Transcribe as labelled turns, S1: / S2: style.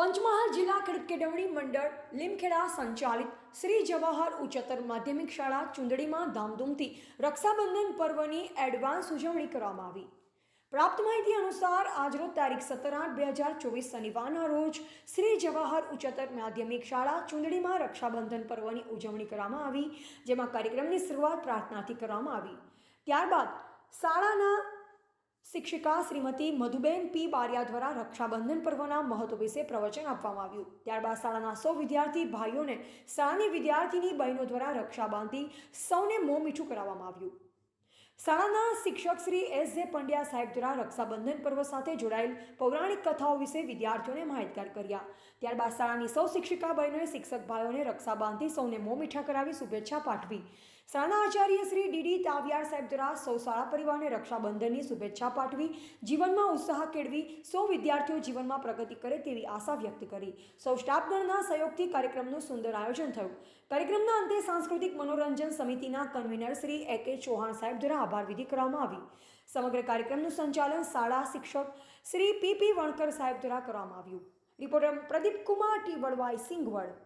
S1: પંચમહાલ જિલ્લા ખેડૂત કેળવણી મંડળ લીમખેડા સંચાલિત શ્રી જવાહર ઉચ્ચતર માધ્યમિક શાળા ચુંદડીમાં ધામધૂમથી રક્ષાબંધન પર્વની એડવાન્સ ઉજવણી કરવામાં આવી. પ્રાપ્ત માહિતી અનુસાર આજરોજ તારીખ સત્તર આઠ બે હજાર ચોવીસ શનિવારના રોજ શ્રી જવાહર ઉચ્ચતર માધ્યમિક શાળા ચુંદડીમાં રક્ષાબંધન પર્વની ઉજવણી કરવામાં આવી, જેમાં કાર્યક્રમની શરૂઆત પ્રાર્થનાથી કરવામાં આવી. ત્યારબાદ શાળાના શિક્ષિકા શ્રીમતી મધુબેન પી. બારિયા દ્વારા રક્ષાબંધન પર્વના મહત્વ વિશે પ્રવચન આપવામાં આવ્યું. ત્યારબાદ શાળાના સૌ વિદ્યાર્થી ભાઈઓને શાળાની વિદ્યાર્થીની બહેનો દ્વારા રક્ષા બાંધી સૌને મોં મીઠું કરાવવામાં આવ્યું. શાળાના શિક્ષક શ્રી એસ. જે. પંડ્યા સાહેબ દ્વારા રક્ષાબંધન પર્વ સાથે જોડાયેલ પૌરાણિક કથાઓ વિશે વિદ્યાર્થીઓને માહિતગાર કર્યા. ત્યારબાદ શાળાની સૌ શિક્ષિકા બહેનોએ શિક્ષક ભાઈઓને રક્ષા બાંધી સૌને મોં મીઠા કરાવી શુભેચ્છા પાઠવી. શાળાના આચાર્ય શ્રી ડીડી તાવિયાર સાહેબ દ્વારા સૌ શાળા પરિવારને રક્ષાબંધનની શુભેચ્છા પાઠવી, જીવનમાં ઉત્સાહ કેળવી, સૌ વિદ્યાર્થીઓ જીવનમાં પ્રગતિ કરે તેવી આશા વ્યક્ત કરી. સૌ સ્ટાફગણના સહયોગથી કાર્યક્રમનું સુંદર આયોજન થયું. કાર્યક્રમના અંતે સાંસ્કૃતિક મનોરંજન સમિતિના કન્વીનર શ્રી એ કે ચૌહાણ સાહેબ દ્વારા આભાર વિધિ કરવામાં આવી. સમગ્ર કાર્યક્રમનું સંચાલન શાળા શિક્ષક શ્રી પી પી વણકર સાહેબ દ્વારા કરવામાં આવ્યું. Reporter Pradeep Kumar T Vadvai Singvad.